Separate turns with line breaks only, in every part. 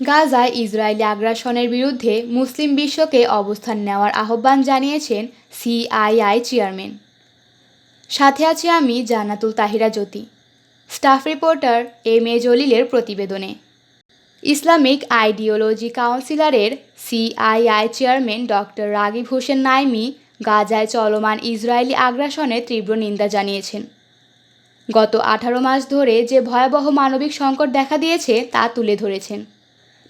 গাজায় ইসরায়েলি আগ্রাসনের বিরুদ্ধে মুসলিম বিশ্বকে অবস্থান নেওয়ার আহ্বান জানিয়েছেন সিআইআই চেয়ারম্যান। সাথে আছি আমি Jannatul Tahira Jyoti, staff reporter M A জলিলের প্রতিবেদনে। ইসলামিক আইডিওলজি কাউন্সিলরের CII chairman doctor Ragib Hossain Naimi গাজায় চলমান ইসরায়েলি আগ্রাসনের তীব্র নিন্দা জানিয়েছেন। গত আঠারো মাস ধরে যে ভয়াবহ মানবিক সংকট দেখা দিয়েছে তা তুলে ধরেছেন।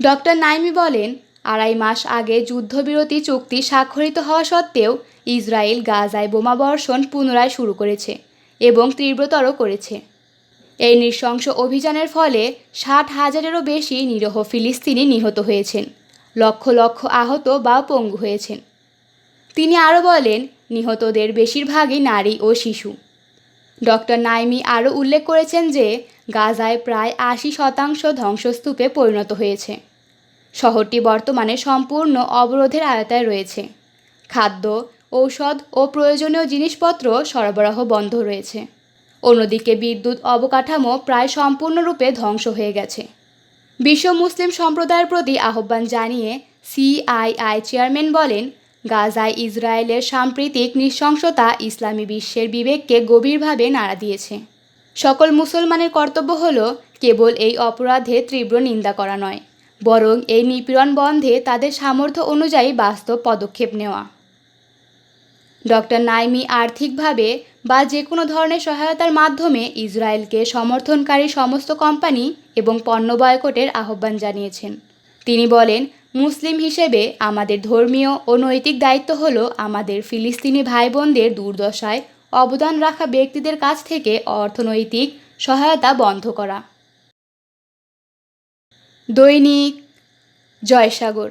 ডক্টর নাইমি বলেন, আড়াই মাস আগে যুদ্ধবিরতি চুক্তি স্বাক্ষরিত হওয়া সত্ত্বেও ইসরায়েল গাজায় বোমাবর্ষণ পুনরায় শুরু করেছে এবং তীব্রতর করেছে। এই নৃশংস অভিযানের ফলে ষাট হাজারেরও বেশি নিরহ ফিলিস্তিনি নিহত হয়েছেন, লক্ষ লক্ষ আহত বা পঙ্গু হয়েছেন। তিনি আরও বলেন, নিহতদের বেশিরভাগই নারী ও শিশু। ডক্টর নাইমি আরও উল্লেখ করেছেন যে, গাজায় প্রায় আশি শতাংশ ধ্বংসস্তূপে পরিণত হয়েছে। শহরটি বর্তমানে সম্পূর্ণ অবরোধের আয়তায় রয়েছে। খাদ্য, ঔষধ ও প্রয়োজনীয় জিনিসপত্র সরবরাহ বন্ধ রয়েছে। অন্যদিকে বিদ্যুৎ অবকাঠামো প্রায় সম্পূর্ণরূপে ধ্বংস হয়ে গেছে। বিশ্ব মুসলিম সম্প্রদায়ের প্রতি আহ্বান জানিয়ে সিআইআই চেয়ারম্যান বলেন গাজায় ইসরায়েলের সাম্প্রতিক নৃশংসতা ইসলামী বিশ্বের বিবেককে গভীরভাবে নাড়া দিয়েছে। সকল মুসলমানের কর্তব্য হল কেবল এই অপরাধে তীব্র নিন্দা করা নয়, বরং এই নিপীড়ন বন্ধে তাদের সামর্থ্য অনুযায়ী বাস্তব পদক্ষেপ নেওয়া। ডক্টর নাইমি আর্থিকভাবে বা যে কোনো ধরনের সহায়তার মাধ্যমে ইসরায়েলকে সমর্থনকারী সমস্ত কোম্পানি এবং পণ্য বয়কটের আহ্বান জানিয়েছেন। তিনি বলেন, মুসলিম হিসেবে আমাদের ধর্মীয় ও নৈতিক দায়িত্ব হলো আমাদের ফিলিস্তিনি ভাই বোনদের দুর্দশায় অবদান রাখা ব্যক্তিদের কাছ থেকে অর্থনৈতিক সহায়তা বন্ধ করা। দৈনিক জয়সাগর